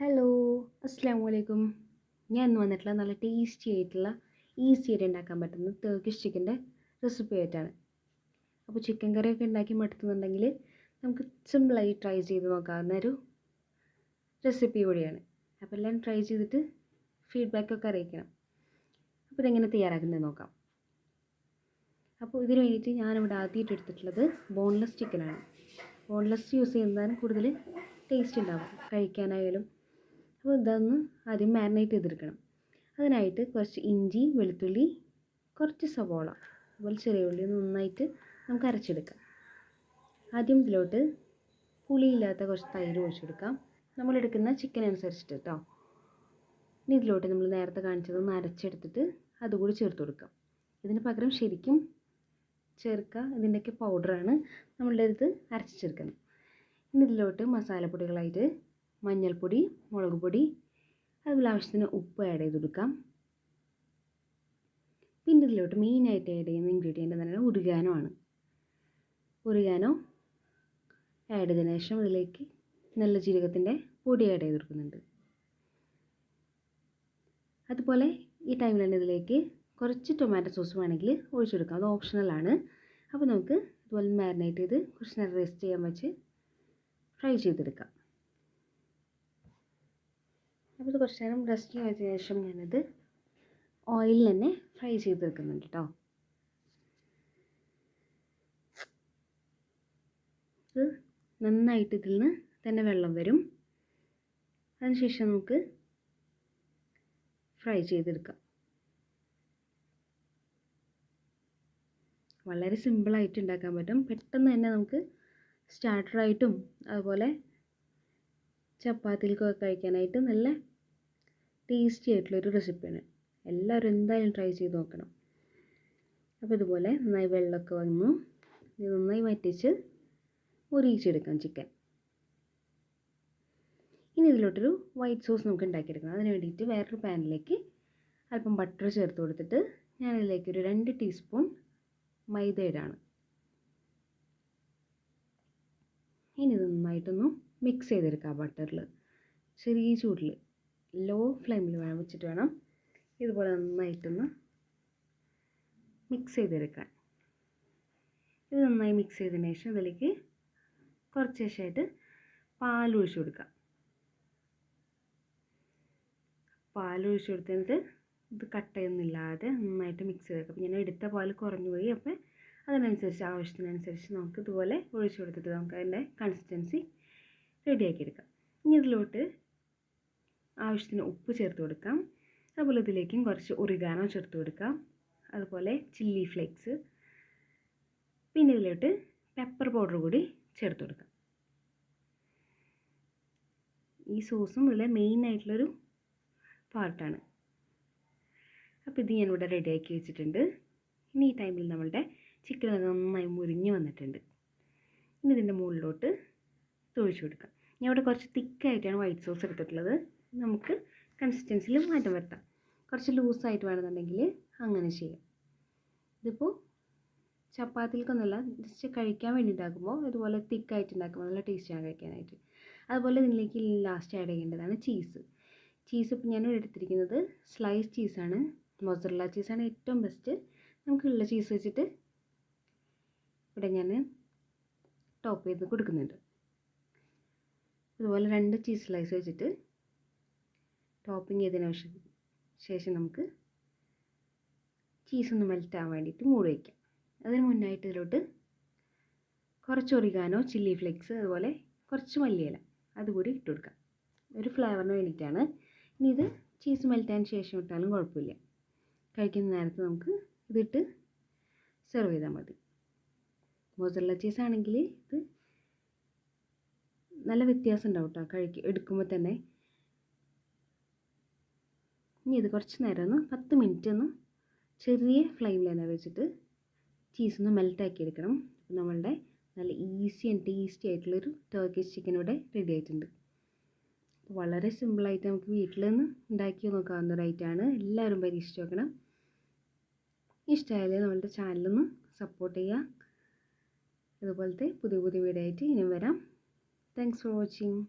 Hello അസ്സാം വലൈക്കും ഞാൻ ഇന്ന് വന്നിട്ടുള്ള നല്ല ടേസ്റ്റി ആയിട്ടുള്ള ഈസി ആയിട്ട് ഉണ്ടാക്കാൻ പറ്റുന്ന ടർക്കിഷ് ചിക്കന്റെ റെസിപ്പി ആയിട്ടാണ്. അപ്പോൾ ചിക്കൻ കറിയൊക്കെ ഉണ്ടാക്കി മടുത്തുന്നുണ്ടെങ്കിൽ നമുക്ക് സിമ്പിളായി ട്രൈ ചെയ്ത് നോക്കാവുന്ന ഒരു റെസിപ്പി കൂടിയാണ്. അപ്പോൾ എല്ലാം ട്രൈ ചെയ്തിട്ട് ഫീഡ്ബാക്കൊക്കെ അറിയിക്കണം. അപ്പോൾ ഇതെങ്ങനെ തയ്യാറാക്കുന്നത് നോക്കാം. അപ്പോൾ ഇതിന് വേണ്ടിയിട്ട് ഞാനിവിടെ ആദ്യമായിട്ട് എടുത്തിട്ടുള്ളത് ബോൺലെസ് ചിക്കനാണ് ബോൺലെസ് യൂസ് ചെയ്യുന്നതാണ് കൂടുതൽ ടേസ്റ്റ് ഉണ്ടാവും കഴിക്കാനായാലും അപ്പോൾ ഇതൊന്ന് ആദ്യം മാരിനേറ്റ് ചെയ്തെടുക്കണം. അതിനായിട്ട് കുറച്ച് ഇഞ്ചി വെളുത്തുള്ളി കുറച്ച് സവോള അതുപോലെ ചെറിയ ഉള്ളി നന്നായിട്ട് നമുക്ക് അരച്ചെടുക്കാം. ആദ്യം ഇതിലോട്ട് പുളിയില്ലാത്ത കുറച്ച് തൈര് ഒഴിച്ചെടുക്കാം. നമ്മളെടുക്കുന്ന ചിക്കൻ അനുസരിച്ചിട്ട് കേട്ടോ ഇനി ഇതിലോട്ട് നമ്മൾ നേരത്തെ കാണിച്ചതൊന്ന് അരച്ചെടുത്തിട്ട് അതുകൂടി ചേർത്ത് കൊടുക്കാം. ഇതിന് പകരം ശരിക്കും ചേർക്കുക ഇതിന്റെയൊക്കെ പൗഡറാണ് നമ്മളുടെ അടുത്ത് അരച്ച് ചേർക്കുന്നത്. ഇനി ഇതിലോട്ട് മസാലപ്പൊടികളായിട്ട് മഞ്ഞൾപ്പൊടി മുളക് പൊടി അതുപോലെ ആവശ്യത്തിന് ഉപ്പ് ആഡ് ചെയ്ത് കൊടുക്കാം. പിന്നെ ഇതിലോട്ട് മെയിനായിട്ട് ആഡ് ചെയ്യുന്ന ഇൻഗ്രീഡിയന്റ് എന്ന് പറയുന്നത് ഉരുകാനോ ആണ്. ഉരുകാനോ ആഡ് ചെയ്തതിന് ശേഷം ഇതിലേക്ക് നല്ല ജീരകത്തിന്റെ പൊടി ആഡ് ചെയ്ത് കൊടുക്കുന്നുണ്ട്. അതുപോലെ ഈ ടൈമിൽ തന്നെ ഇതിലേക്ക് കുറച്ച് ടൊമാറ്റോ സോസ് വേണമെങ്കിൽ ഒഴിച്ചെടുക്കാം അത് ഓപ്ഷണലാണ് അപ്പോൾ നമുക്ക് ഇതുപോലെ മാരിനേറ്റ് ചെയ്ത് കുറച്ച് നേരം റെസ്റ്റ് ചെയ്യാൻ വെച്ച് ഫ്രൈ ചെയ്തെടുക്കാം. അപ്പോൾ ഇത് കുറച്ച് നേരം റെസ്റ്റ് ചെയ്യാൻ വെച്ച ശേഷം ഞാനത് ഓയിലിൽ തന്നെ ഫ്രൈ ചെയ്തെടുക്കുന്നുണ്ട് കേട്ടോ ഇത് നന്നായിട്ട് ഇതിൽ നിന്ന് തന്നെ വെള്ളം വരും. അതിനുശേഷം നമുക്ക് ഫ്രൈ ചെയ്തെടുക്കാം. വളരെ സിമ്പിളായിട്ട് ഉണ്ടാക്കാൻ പറ്റും. പെട്ടെന്ന് തന്നെ നമുക്ക് സ്റ്റാർട്ടറായിട്ടും അതുപോലെ ചപ്പാത്തിയിൽക്കൊക്കെ കഴിക്കാനായിട്ട് നല്ല ടേസ്റ്റി ആയിട്ടുള്ളൊരു റെസിപ്പിയാണ് എല്ലാവരും എന്തായാലും ട്രൈ ചെയ്ത് നോക്കണം. അപ്പോൾ ഇതുപോലെ നന്നായി വെള്ളമൊക്കെ വന്നു. നന്നായി വറ്റിച്ച് മുരിയിച്ചെടുക്കാം ചിക്കൻ ഇനി ഇതിലോട്ടൊരു വൈറ്റ് സോസ് നമുക്ക് ഉണ്ടാക്കിയെടുക്കണം അതിന് വേണ്ടിയിട്ട് വേറൊരു പാനിലേക്ക് അല്പം ബട്ടർ ചേർത്ത് കൊടുത്തിട്ട് ഞാനിതിലേക്ക് ഒരു രണ്ട് ടീസ്പൂൺ മൈദയിടാണ് ഇനി നന്നായിട്ടൊന്ന് മിക്സ് ചെയ്തെടുക്കുക ബട്ടറിൽ ചെറിയ ചൂടിൽ ലോ ഫ്ലെയിമിൽ വേണം വെച്ചിട്ട് വേണം ഇതുപോലെ നന്നായിട്ടൊന്ന് മിക്സ് ചെയ്തെടുക്കാൻ. ഇത് നന്നായി മിക്സ് ചെയ്തതിന് ശേഷം ഇതിലേക്ക് കുറച്ച് ശേഷമായിട്ട് പാൽ ഒഴിച്ച് കൊടുക്കാം പാൽ ഒഴിച്ച് കൊടുത്തിട്ട് ഇത് കട്ടയൊന്നുമില്ലാതെ നന്നായിട്ട് മിക്സ് ചെയ്തേക്കാം അപ്പോൾ ഞാൻ എടുത്ത പാൽ കുറഞ്ഞു പോയി. അപ്പോൾ അതിനനുസരിച്ച് ആവശ്യത്തിനനുസരിച്ച് നമുക്ക് ഇതുപോലെ ഒഴിച്ചു കൊടുത്തിട്ട് നമുക്ക് അതിന്റെ കൺസിസ്റ്റൻസി റെഡിയാക്കി എടുക്കാം ഇനി ഇതിലോട്ട് ആവശ്യത്തിന് ഉപ്പ് ചേർത്ത് കൊടുക്കാം. അതുപോലെ ഇതിലേക്കും കുറച്ച് ഒറിഗാനോ ചേർത്ത് കൊടുക്കാം. അതുപോലെ ചില്ലി ഫ്ലേക്സ്. പിന്നെ ഇതിലോട്ട് പെപ്പർ പൗഡർ കൂടി ചേർത്ത് കൊടുക്കാം. ഈ സോസും ഇതിലെ മെയിൻ ആയിട്ടുള്ളൊരു പാർട്ടാണ്. അപ്പോൾ ഇത് ഞാനിവിടെ റെഡിയാക്കി വെച്ചിട്ടുണ്ട്. ഇനി ഈ ടൈമിൽ നമ്മളുടെ ചിക്കൻ നന്നായി മുരിഞ്ഞ് വന്നിട്ടുണ്ട്. ഇനി ഇതിന്റെ മുകളിലോട്ട് തൊഴിച്ചു കൊടുക്കാം. ഞാൻ ഇവിടെ കുറച്ച് തിക്കായിട്ടാണ് വൈറ്റ് സോസ് എടുത്തിട്ടുള്ളത്. നമുക്ക് കൺസിസ്റ്റൻസിയിൽ മാറ്റം വരുത്താം. കുറച്ച് ലൂസായിട്ട് വേണമെന്നുണ്ടെങ്കിൽ അങ്ങനെ ചെയ്യാം. ഇതിപ്പോൾ ചപ്പാത്തിൽക്കൊന്നുമല്ല ജസ്റ്റ് കഴിക്കാൻ വേണ്ടി ഉണ്ടാക്കുമ്പോൾ ഇതുപോലെ തിക്കായിട്ട് ഉണ്ടാക്കുമ്പോൾ നല്ല ടേസ്റ്റാണ് കഴിക്കാനായിട്ട്. അതുപോലെ ഇതിലേക്ക് ലാസ്റ്റ് ആഡ് ചെയ്യേണ്ടതാണ് ചീസ് ചീസ് ഇപ്പോൾ ഞാൻ എടുത്തിരിക്കുന്നത് സ്ലൈസ് ചീസാണ് മൊസറല്ല ചീസാണ് ഏറ്റവും ബെസ്റ്റ് നമുക്കുള്ള ചീസ് വെച്ചിട്ട് ഇവിടെ ഞാൻ ടോപ്പ് ചെയ്ത് കൊടുക്കുന്നുണ്ട്. അതുപോലെ രണ്ട് ചീസ് സ്ലൈസ് വെച്ചിട്ട് ടോപ്പിംഗ് ചെയ്തതിന് ശേഷം നമുക്ക് ചീസ് ഒന്ന് മെൽറ്റ് ആവാൻ വേണ്ടിയിട്ട് മൂടി വയ്ക്കാം അതിന് മുന്നായിട്ട് ഇതിലോട്ട് കുറച്ച് ഒറിഗാനോ ചില്ലി ഫ്ലേക്സ് അതുപോലെ കുറച്ച് മല്ലിയില അതുകൂടി ഇട്ട് കൊടുക്കാം. ഒരു ഫ്ലേവറിന് വേണ്ടിയിട്ടാണ്. ഇനി ഇത് ചീസ് മെൽറ്റാൻ ശേഷം ഇട്ടാലും കുഴപ്പമില്ല. കഴിക്കുന്ന നേരത്ത് നമുക്ക് ഇതിട്ട് സെർവ് ചെയ്താൽ മതി. മോസറല്ല ചീസ് ആണെങ്കിൽ ഇത് നല്ല വ്യത്യാസം ഉണ്ടാവും കേട്ടോ കഴിക്ക് എടുക്കുമ്പോൾ തന്നെ. ഇനി ഇത് കുറച്ച് നേരം ഒന്ന് പത്ത് മിനിറ്റ് ഒന്ന് ചെറിയ ഫ്ലെയിമിൽ വെച്ചിട്ട് ചീസ് ഒന്ന് മെൽറ്റാക്കി എടുക്കണം. നമ്മളുടെ നല്ല ഈസി ആൻഡ് ടേസ്റ്റി ആയിട്ടുള്ളൊരു ടർക്കിഷ് ചിക്കൻ ഇവിടെ റെഡി ആയിട്ടുണ്ട്. വളരെ സിമ്പിളായിട്ട് നമുക്ക് വീട്ടിൽ നിന്ന് ഉണ്ടാക്കി നോക്കാവുന്ന ഒരു ഐറ്റമാണ് എല്ലാവരും പരീക്ഷിച്ച് നോക്കണം. ഇഷ്ടമായാലും നമ്മളുടെ ചാനലൊന്ന് സപ്പോർട്ട് ചെയ്യുക. അതുപോലത്തെ പുതിയ പുതിയ വീഡിയോ ആയിട്ട് ഇനിയും വരാം. thanks for watching.